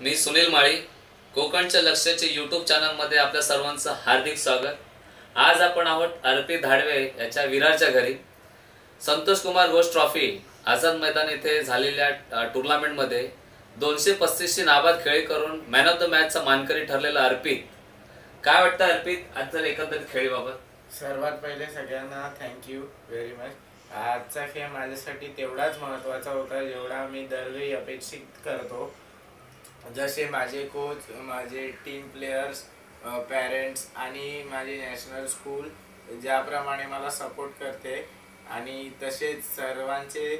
मी सुनील माळी कोकणच्या लक्ष्याचे युट्यूब चॅनलमध्ये आपल्या सर्वांचं हार्दिक स्वागत. आज आपण आहोत अर्पित धाडवे याच्या विरारच्या घरी. संतोष कुमार घोष ट्रॉफी आझाद मैदान येथे झालेल्या टुर्नामेंटमध्ये दोनशे पस्तीसची नाबाद खेळी करून मॅन ऑफ द मॅचचा मानकरी ठरलेला अर्पित. काय वाटतं अर्पित आज जर एकंदरीत खेळीबाबत? सर्वात पहिले सगळ्यांना थँक्यू व्हेरी मच आजचा खेळ माझ्यासाठी तेवढाच महत्त्वाचा होता जेवढा मी दरवेळी अपेक्षित करतो. जसे माझे कोच माझे टीम प्लेयर्स पॅरेंट्स आणि माझे नॅशनल स्कूल ज्याप्रमाणे मला सपोर्ट करते आणि तसेच सर्वांचे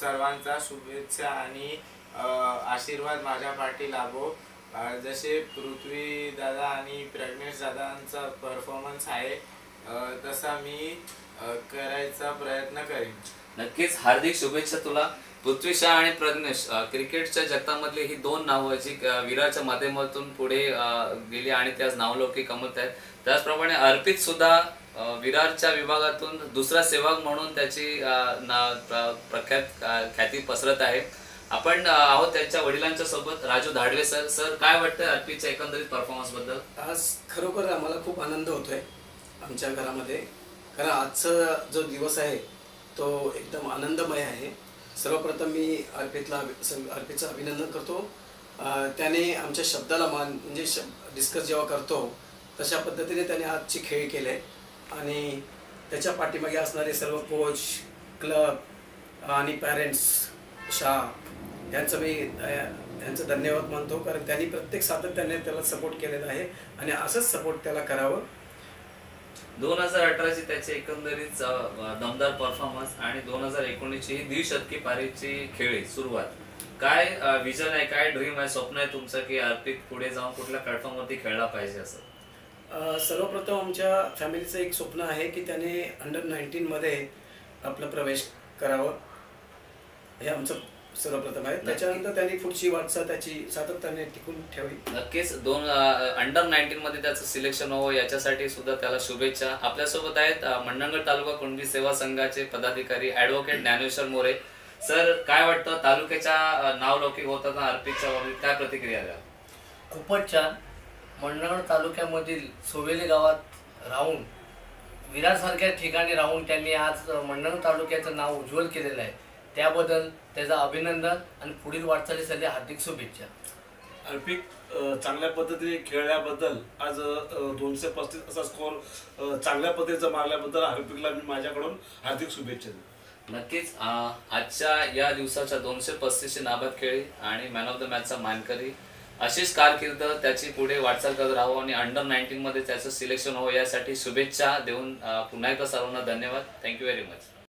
सर्वांचा शुभेच्छा आणि आशीर्वाद माझ्या पाठी लाभो. जसे पृथ्वी दादा आणि प्रज्ञेश दादांचा परफॉर्मन्स आहे तसा मी करायचा प्रयत्न करेन. नक्कीच. हार्दिक शुभेच्छा तुला. पृथ्वी शाह आणि प्रज्ञेश क्रिकेटच्या जगतामधली ही दोन नावं जी विराच्या माध्यमातून पुढे गेली आणि त्याच नावलौकी कमवत आहेत. त्याचप्रमाणे अर्पित सुद्धा विरारच्या विभागातून दुसरा सेवक म्हणून त्याची ना- प्रख्यात ख्याती पसरत आहे. आपण आहोत त्यांच्या वडिलांच्या सोबत राजू धाडवे सर. सर काय वाटतं अर्पितच्या एकंदरीत परफॉर्मन्सबद्दल आज खरोखर आम्हाला खूप आनंद होतोय आमच्या घरामध्ये. कारण आजचा जो दिवस आहे तो एकदम आनंदमय आहे. सर्वप्रथम मी अर्पितला अर्पितचं अभिनंदन करतो. त्याने आमच्या शब्दाला मान म्हणजे शब डिस्कस जेव्हा करतो तशा पद्धतीने त्याने आजची खेळ केले. आणि त्याच्या पाठीमागे असणारे सर्व कोच क्लब आणि पॅरेंट्स शाह यांचं मी यांचं धन्यवाद मानतो. कारण त्यांनी प्रत्येक सातत्याने त्याला सपोर्ट केलेला आहे. आणि असंच सपोर्ट त्याला करावं. दोन हजार अठराची त्याची एकंदरीत दमदार परफॉर्मन्स आणि दोन हजार एकोणीसची ही द्विशतकी पारीची खेळी सुरुवात. काय विजन आहे काय ड्रीम आहे स्वप्न आहे तुमचं की अर्पित पुढे जाऊन कुठल्या प्लॅटफॉर्मवरती खेळला पाहिजे असं? सर्वप्रथम आमच्या फॅमिलीचं एक स्वप्न आहे की त्याने अंडर नाईन्टीनमध्ये आपला प्रवेश करावं. हे आमचं सर्वप्रथम आहे. त्याच्यानंतर त्यांनी पुढची वाटचाल त्याची सातत्याने टिकून ठेवी नक्कीच. दोन अंडर नाईन्टीन मध्ये त्याचं सिलेक्शन व्हावं याच्यासाठी सुद्धा त्याला शुभेच्छा. आपल्यासोबत आहेत मंडणगड तालुका कुणबी सेवा संघाचे पदाधिकारी ऍडव्होकेट ज्ञानेश्वर मोरे. सर काय वाटतं? तालुक्याच्या नावलौकिक होताना अर्पितच्या बाबतीत काय प्रतिक्रिया द्या खूपच छान. मंडणगड तालुक्यामधील सोवेली गावात राहून विरारसारख्या ठिकाणी राहून त्यांनी आज मंडणगड तालुक्याचं नाव उज्ज्वल केलेलं आहे. त्याबद्दल त्याचं अभिनंदन आणि पुढील वाटचालीसाठी हार्दिक शुभेच्छा. अर्पित अ, चांगल्या पद्धतीने खेळल्याबद्दल आज दोनशे पस्तीस असा स्कोर चांगल्या पद्धतीचा मारल्याबद्दल अर्पितला मी माझ्याकडून हार्दिक शुभेच्छा देतो. नक्कीच आजच्या या दिवसाच्या दोनशे पस्तीसची नाबाद खेळी आणि मॅन ऑफ द मॅचचा मानकरी अशीच कारकीर्द त्याची पुढे वाटचाल करत राहावं आणि अंडर नाईन्टीन मध्ये त्याचं सिलेक्शन व्हावं यासाठी शुभेच्छा देऊन पुन्हा एकदा सर्वांना धन्यवाद. Thank you very much